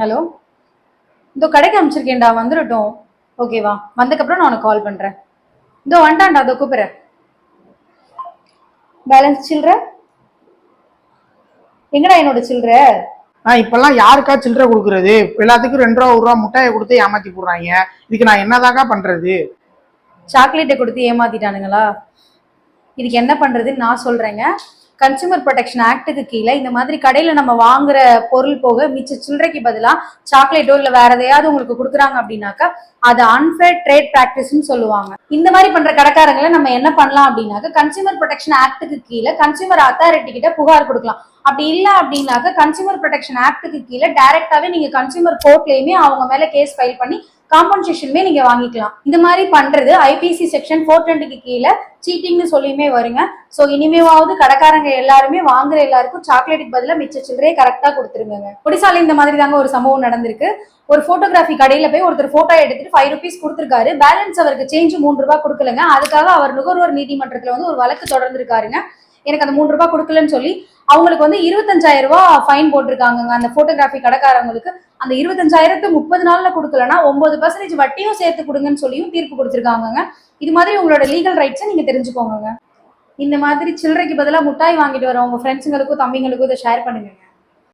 Hello இதோ கடைக்கு அனுப்பிச்சிருக்கேன்டா வந்துடட்டும். ஓகேவா வந்ததுக்கப்புறம் நான் உனக்கு கால் பண்ணுறேன் இதோ வந்துட்டான்டா இதோ கூப்பிட்றேன் பேலன்ஸ் சில்லற? எங்கடா என்னோட சில்லற? நான் இப்பெல்லாம் யாருக்கா சில்லறை கொடுக்கறது? எல்லாத்துக்கும் ரெண்டு ரூபா ஒரு ரூபா முட்டையை கொடுத்து ஏமாத்தி போடுறாங்க. இதுக்கு நான் என்னதாக்கா பண்றது? சாக்லேட்டை கொடுத்து ஏமாத்திட்டானுங்களா? இதுக்கு என்ன பண்றதுன்னு நான் சொல்றேங்க. கன்சியூமர் ப்ரொடெக்ஷன் ஆக்டுக்கு கீழே இந்த மாதிரி கடையில நம்ம வாங்குற பொருள் போக மிச்ச சில்லறைக்கு பதிலாக சாக்லேட்டோ இல்லை வேற எதையாவது உங்களுக்கு கொடுக்குறாங்க அப்படின்னாக்கா அது அன்ஃபேர் ட்ரேட் ப்ராக்டிஸ்னு சொல்லுவாங்க. இந்த மாதிரி பண்ற கடைக்காரங்களை நம்ம என்ன பண்ணலாம் அப்படின்னாக்க கன்சியூமர் ப்ரொடெக்ஷன் ஆக்டுக்கு கீழே கன்சியூமர் அத்தாரிட்டி கிட்ட புகார் கொடுக்கலாம். அப்படி இல்ல அப்படின்னாக்க கன்சியூமர் ப்ரொடெக்ஷன் ஆக்டுக்கு கீழே டைரக்டாவே நீங்க கன்சியூமர் கோர்ட்லயுமே அவங்க மேல கேஸ் ஃபைல் பண்ணி காம்பன்சேஷனுமே நீங்க வாங்கிக்கலாம். இந்த மாதிரி பண்றது ஐபிசி செக்ஷன் ஃபோர் டுவெண்ட்டிக்கு கீழே சீட்டிங்னு சொல்லியுமே வருங்க. ஸோ இனிமேவாவது கடைக்காரங்க எல்லாருமே வாங்குற எல்லாருக்கும் சாக்லேட்டுக்கு பதிலா மிச்ச சில்லறையே கரெக்டா கொடுத்துருங்க ஒடிசால இந்த மாதிரி தாங்க ஒரு சம்பவம் நடந்திருக்கு. ஒரு போட்டோகிராஃபி கடையில போய் ஒருத்தர் போட்டோ எடுத்துட்டு ஃபைவ் ருபீஸ் கொடுத்துருக்காரு. பேலன்ஸ் அவருக்கு சேஞ்ச் மூணு ரூபாய் கொடுக்கலங்க. அதுக்காக அவர் நுகர்வோர் நீதிமன்றத்துல வந்து ஒரு வழக்கு தொடர்ந்துருக்காருங்க. எனக்கு அந்த மூணு ரூபாய் கொடுக்கலன்னு சொல்லி அவங்களுக்கு வந்து இருபத்தஞ்சாயிரம் ரூபாய் ஃபைன் போட்டிருக்காங்க அந்த போட்டோகிராஃபி கடைக்காரவங்களுக்கு அந்த இருபத்தஞ்சாயிரத்து முப்பது நாள்ல கொடுக்கலன்னா ஒன்பது பர்சன்டேஜ் வட்டியும் சேர்த்து கொடுங்கன்னு சொல்லியும் தீர்ப்பு கொடுத்துருக்காங்கங்க. இது மாதிரி உங்களோட லீகல் ரைட்ஸை நீங்க தெரிஞ்சுக்கோங்க இந்த மாதிரி சில்லறைக்கு பதிலாக முட்டாய் வாங்கிட்டு வர உங்க ஃப்ரெண்ட்ஸுங்களுக்கும் தம்பிங்களுக்கும் இதை ஷேர் பண்ணுங்க.